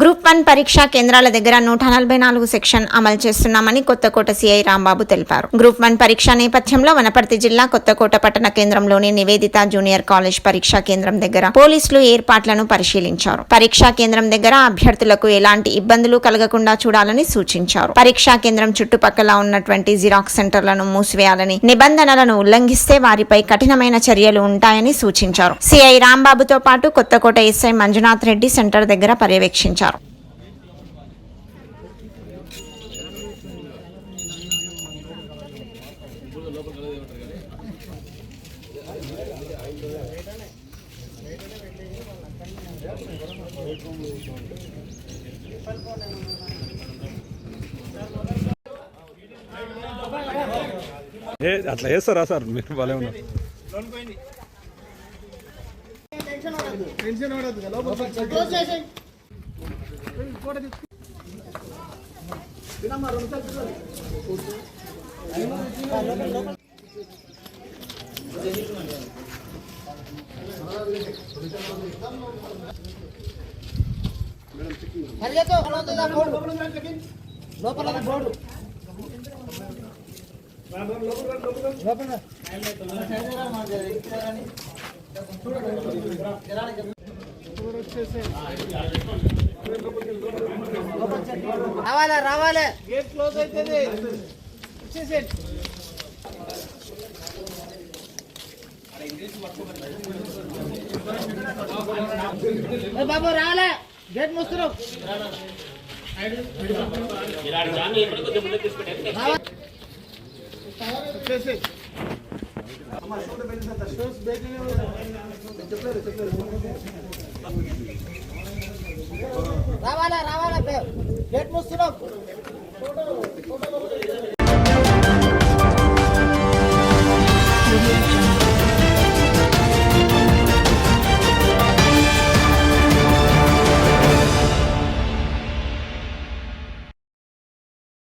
Group one పరీక్షా కేంద్రాల దగ్గర నూట నలభై నాలుగు సెక్షన్ అమలు చేస్తున్నామని కొత్తకోట సీఐ రాంబాబు తెలిపారు. గ్రూప్ వన్ పరీక్ష నేపథ్యంలో వనపర్తి జిల్లా కొత్తకోట పట్టణ కేంద్రంలోని నివేదిత జూనియర్ కాలేజ్ పరీక్షా కేంద్రం దగ్గర పోలీసులు ఏర్పాట్లను పరిశీలించారు. పరీక్షా కేంద్రం దగ్గర అభ్యర్థులకు ఎలాంటి ఇబ్బందులు కలగకుండా చూడాలని సూచించారు. పరీక్షా కేంద్రం చుట్టుపక్కల ఉన్నటువంటి జిరాక్స్ సెంటర్లను మూసివేయాలని నిబంధనలను ఉల్లంఘిస్తే వారిపై కఠినమైన చర్యలు ఉంటాయని సూచించారు. సిఐ రాంబాబుతో పాటు కొత్తకోట ఎస్ఐ మంజునాథ్ రెడ్డి సెంటర్ దగ్గర పర్యవేక్షించారు. ఏ అట్లా చేస్తారా సార్ మీరు భలే ఉన్నారు పరిగెత్తు లోపల బోర్డు లోపల బోర్డు. లోపల రావాలే రావాలే. గేట్ క్లోజ్ అవుతుంది బాబు రాలే. గేట్ మూస్తున్నావు రావాలా రావాలా గేట్ మూస్తున్నావు